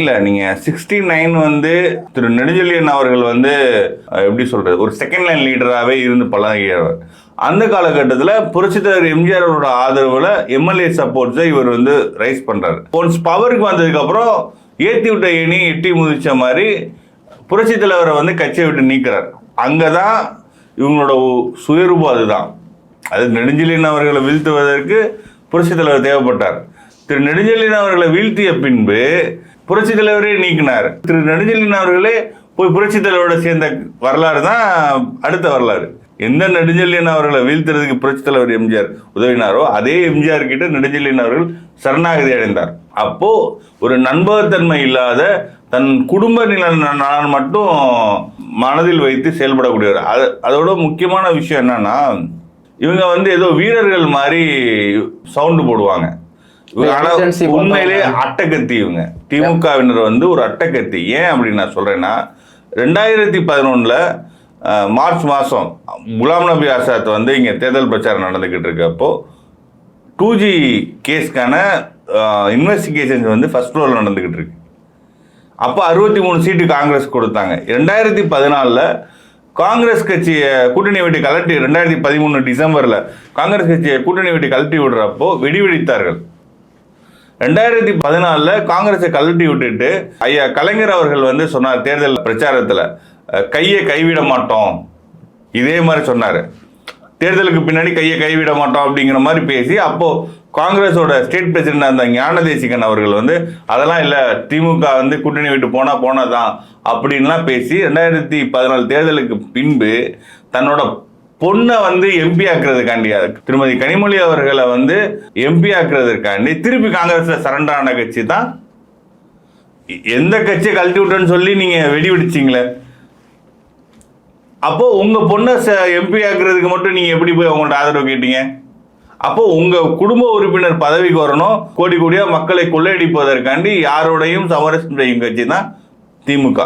இல்ல நீங்க sixty nine வந்து திரு நெடுஞ்செழியன் அவர்கள் வந்து எப்படி சொல்றது ஒரு செகண்ட் லைன் லீடராகவே இருந்து பழகியவர். அந்த காலகட்டத்தில் புரட்சித்தலைவர் எம்ஜிஆர் அவரோட ஆதரவுல எம்எல்ஏ சப்போர்ட்ஸை இவர் வந்து ரைஸ் பண்றாரு. ஒன்ஸ் பவருக்கு வந்ததுக்கு அப்புறம் ஏத்தி விட்ட ஏணி எட்டி முதிச்ச மாதிரி புரட்சி தலைவரை வந்து கட்சியை விட்டு நீக்கிறார். அங்கதான் இவங்களோட சுயரூபம் அதுதான். அது நெடுஞ்செழியன் அவர்களை வீழ்த்துவதற்கு புரட்சி தலைவர் தேவைப்பட்டார். திரு நெடுஞ்செழியன் அவர்களை வீழ்த்திய பின்பு புரட்சி தலைவரே நீக்கினார். திரு நெடுஞ்செழியன் அவர்களே போய் புரட்சி தலைவரோட சேர்ந்த வரலாறு தான் அடுத்த வரலாறு. எந்த நெடுஞ்செழியன் அவர்களை வீழ்த்துறதுக்கு புரட்சி தலைவர் எம்ஜிஆர் உதவினாரோ அதே எம்ஜிஆர் கிட்ட நெடுஞ்செழியன் அவர்கள் சரணாகதி அடைந்தார். அப்போ ஒரு நண்பகத்தன்மை இல்லாத தன் குடும்ப நில நலன் மட்டும் மனதில் வைத்து செயல்படக்கூடியவர். அது அதோட முக்கியமான விஷயம் என்னன்னா இவங்க வந்து ஏதோ வீரர்கள் மாதிரி சவுண்டு போடுவாங்க. உண்மையிலே. அட்டகத்தி இவங்க. திமுகவினர் வந்து ஒரு அட்டகத்தி. ஏன் அப்படின்னு நான் சொல்றேன்னா ரெண்டாயிரத்தி பதினொன்னுல மார்ச் மாதம் குலாம் நபி ஆசாத் வந்து இங்கே தேர்தல் பிரச்சாரம் நடந்துக்கிட்டு இருக்கப்போ டூ ஜி கேஸ்க்கான இன்வெஸ்டிகேஷன்ஸ் வந்து ஃபர்ஸ்ட் ஃப்ளோரில் நடந்துக்கிட்டு இருக்கு. அப்போ அறுபத்தி மூணு சீட்டு காங்கிரஸ் கொடுத்தாங்க. ரெண்டாயிரத்தி பதினாலில் காங்கிரஸ் கட்சியை கூட்டணி விட்டு கலட்டி ரெண்டாயிரத்தி பதிமூணு டிசம்பரில் காங்கிரஸ் கட்சியை கூட்டணி விட்டு கழட்டி விடுறப்போ வெடி வெடித்தார்கள் ரெண்டாயிரத்தி பதினாலில் காங்கிரஸை கழட்டி விட்டுட்டு ஐயா கலைஞர் அவர்கள் வந்து சொன்னார் தேர்தல் பிரச்சாரத்தில் கையை கைவிட மாட்டோம். இதே மாதிரி சொன்னார். தேர்தலுக்கு பின்னாடி கையை கைவிட மாட்டோம் அப்படிங்கிற மாதிரி பேசி அப்போது காங்கிரஸோட ஸ்டேட் பிரசிடென்ட் அந்த ஞானதேசிகன் அவர்கள் வந்து அதெல்லாம் இல்லை திமுக வந்து கூட்டணி விட்டு போனால் போனதான் அப்படின்லாம் பேசி ரெண்டாயிரத்தி பதினாலு தேர்தலுக்கு பின்பு தன்னோட பொண்ணை வந்து எம்பி ஆக்குறதுக்காண்டி திருமதி கனிமொழி அவர்களை வந்து எம்பி ஆக்குறதுக்காண்டி திருப்பி காங்கிரஸ்ல சரண்டர் ஆன கட்சி தான். எந்த கட்சியை கழட்டி விட்டேன்னு சொல்லி நீங்க வெடி வெடிச்சிங்களே அப்போ உங்க பொண்ணை எம்பி ஆக்குறதுக்கு மட்டும் நீங்க எப்படி போய் அவங்கள்ட்ட ஆதரவு கேட்டீங்க? அப்போ உங்க குடும்ப உறுப்பினர் பதவிக்கு வரணும். கோடி கோடியா மக்களை கொள்ளையடிப்பதற்காண்டி யாரோடையும் சமரசம் செய்யும் கட்சி தான் திமுக.